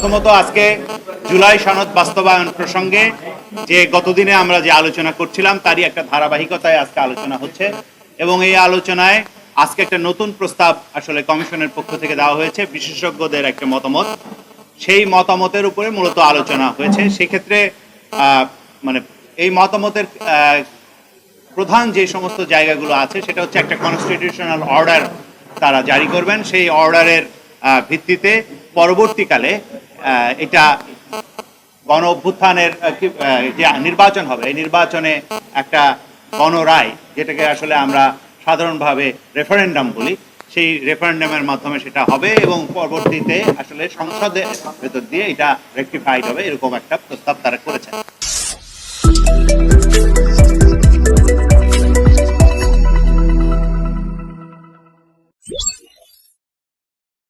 প্রথমত আজকে জুলাই সনদ বাস্তবায়ন প্রসঙ্গে যে গতদিনে আমরা যে আলোচনা করছিলাম, তারই একটা ধারাবাহিকতায় আজকে আলোচনা হচ্ছে এবং এই আলোচনায় আজকে একটা নতুন প্রস্তাব আসলে কমিশনের পক্ষ থেকে দেওয়া হয়েছে, বিশেষজ্ঞদের একটা মতামত। সেই মতামতের উপরে মূলত আলোচনা হয়েছে। সেক্ষেত্রে মানে এই মতামতের প্রধান যে সমস্ত জায়গাগুলো আছে, সেটা হচ্ছে একটা কনস্টিটিউশনাল অর্ডার তারা জারি করবেন। সেই অর্ডারের ভিত্তিতে পরবর্তীকালে এটা গণ অভ্যুত্থানের যে নির্বাচন হবে, এই নির্বাচনে একটা গণরায়, যেটাকে আসলে আমরা সাধারণভাবে রেফারেন্ডাম বলি, সেই রেফারেন্ডামের মাধ্যমে সেটা হবে এবং পরবর্তীতে আসলে সংসদের ভেতর দিয়ে এটা রেকটিফাইড হবে, এরকম একটা প্রস্তাব তারা করেছেন।